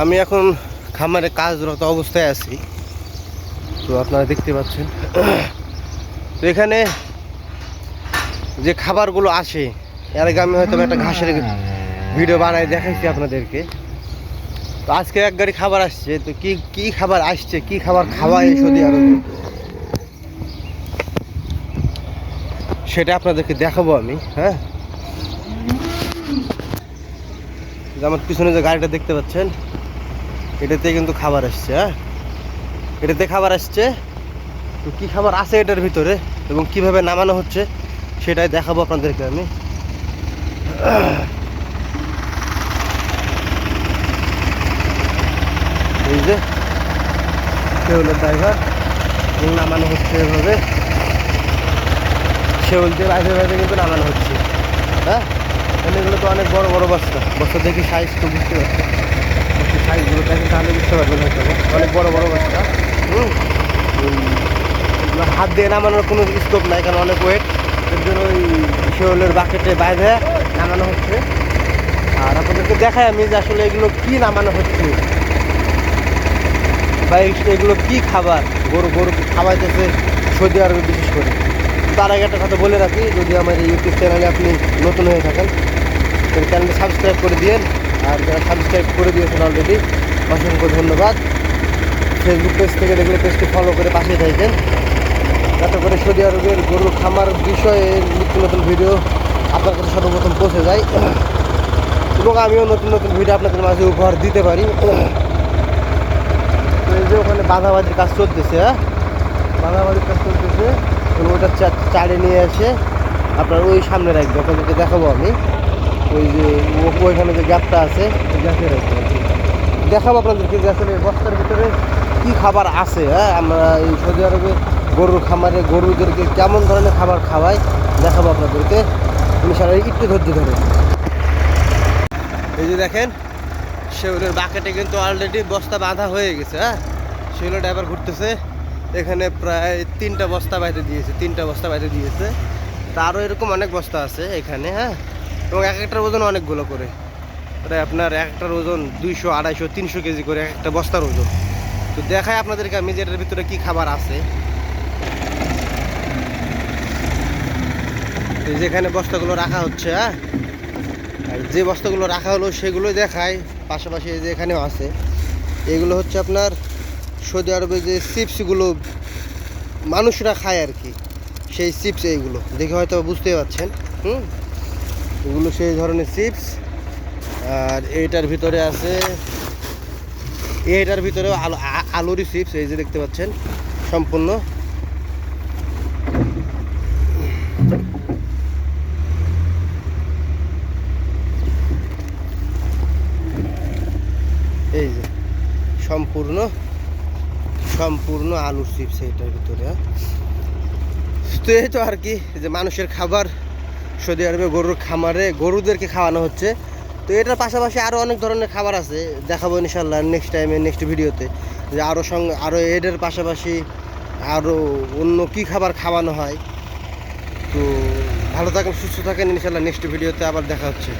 আমি এখন খামারে কাজরত অবস্থায় আছি। তো আপনারা দেখতে পাচ্ছেন। তো এখানে যে খাবারগুলো আসে, এর আগে আমি হয়তো একটা ঘাসের ভিডিও বানাই দেখাইছি আপনাদেরকে। তো আজকে এক গাড়ি খাবার আসছে, তো কি কি খাবার আসছে, কি খাবার খাওয়ায় সৌদি আরবে? সেটা আপনাদেরকে দেখাবো আমি হ্যাঁ? আমার পিছনে যে গাড়িটা দেখতে পাচ্ছেন এটাতে কিন্তু খাবার আসছে হ্যাঁ? এটাতে খাবার আসছে। তো কী খাবার আছে এটার ভিতরে এবং কীভাবে নামানো হচ্ছে, সেটাই দেখাবো আপনাদেরকে আমি। এই যে সে ড্রাইভার এবং নামানো হচ্ছে এভাবে। শেউল দিয়ে বাইরে বাইরে কিন্তু নামানো হচ্ছে হ্যাঁ? এগুলো তো অনেক বড় বড় বস্তা বস্তা দেখি সাইজ তো বুঝতে পারছি সাইজগুলো দেখে তাহলে বুঝতে পারবেন হয়তো। অনেক বড় বড় বস্তা হুম। হাত দিয়ে নামানোর কোনো স্কোপ নাই, কারণ অনেক ওয়েট এর জন্য ওই শেওলের বাকেটে বাইরে নামানো হচ্ছে। আর আপনাদেরকে দেখাই আমি যে আসলে এগুলো কী নামানো হচ্ছে। বা এগুলো কি খাবার? গরু গরু খাওয়াইতেছে সৌদি আরবে বিশেষ করে? তার আগে একটা কথা বলে রাখি, যদি আমার ইউটিউব চ্যানেলে আপনি নতুন হয়ে থাকেন চ্যানেলটা সাবস্ক্রাইব করে দিয়েন। আর যারা সাবস্ক্রাইব করে দিয়েছেন অলরেডি অসংখ্য ধন্যবাদ। ফেসবুক পেজ থেকে দেখলে পেজটি ফলো করে পাশে থাকেন। যাতে করে সৌদি আরবের গরুর খামার বিষয়ে নিত্য নতুন ভিডিও আপনার কাছে সর্বপ্রথম পৌঁছে যায়। এবং আমিও নতুন নতুন ভিডিও আপনাদের মাঝে উপহার দিতে পারি। যে ওখানে বাঁধাবাজির কাজ চলতেছে হ্যাঁ? বাঁধাবাজির কাজ চলতেছে। ওটা চারে নিয়ে এসে আপনার ওই সামনে রাখবে। আপনাদেরকে দেখাবো আমি। ওই যে ওইখানে যে গ্যাপটা আছে। দেখাবো আপনাদেরকে যে আসলে বস্তার ভিতরে কী খাবার আছে হ্যাঁ? আমরা এই সৌদি আরবে গরুর খামারে গরুদেরকে কেমন ধরনের খাবার খাওয়াই দেখাবো আপনাদেরকে। ইনশাআল্লাহ একটু ধৈর্য ধরে। এই যে দেখেন সেগুলোর বাকেটে কিন্তু অলরেডি বস্তা বাঁধা হয়ে গেছে হ্যাঁ? সেগুলো ড্রাইভার ঘুরতেছে। এখানে প্রায় তিনটা বস্তা বাইতে দিয়েছে তিনটা বস্তা বাইতে দিয়েছে। তারও এরকম অনেক বস্তা আছে এখানে হ্যাঁ? এবং এক একটার ওজন অনেকগুলো করে। প্রায় আপনার এক একটার ওজন দুইশো, আড়াইশো, তিনশো কেজি করে এক একটা বস্তার ওজন। তো দেখায় আপনাদেরকে আমি যে এটার ভিতরে কী খাবার আছে। যেখানে বস্তাগুলো রাখা হচ্ছে হ্যাঁ? আর যে বস্তাগুলো রাখা হলো সেগুলো দেখায় পাশাপাশি যে এখানেও আছে। এগুলো হচ্ছে আপনার সৌদি আরবে যে চিপসগুলো মানুষরা খায় আর কি। সেই চিপস এইগুলো। দেখে হয়তো বুঝতেই পারছেন। হুম? এগুলো সেই ধরনের চিপস। আর এইটার ভিতরে আছে, এইটার ভিতরেও আলু আলুরই চিপস, এই যে দেখতে পাচ্ছেন, সম্পূর্ণ। এই যে, সম্পূর্ণ সম্পূর্ণ আলুর চিপস এইটার ভিতরে হ্যাঁ। তো এই তো আর কি যে মানুষের খাবার। সৌদি আরবে গরুর খামারে গরুদেরকে খাওয়ানো হচ্ছে। তো এটার পাশাপাশি আরও অনেক ধরনের খাবার আছে, দেখাবো ইনশাল্লাহ নেক্সট টাইমে নেক্সট ভিডিওতে যে আরও সঙ্গে আরও এডের পাশাপাশি আরও অন্য কি খাবার খাওয়ানো হয়। তো ভালো থাকেন, সুস্থ থাকেন ইনশাল্লাহ নেক্সট ভিডিওতে আবার দেখা হচ্ছে।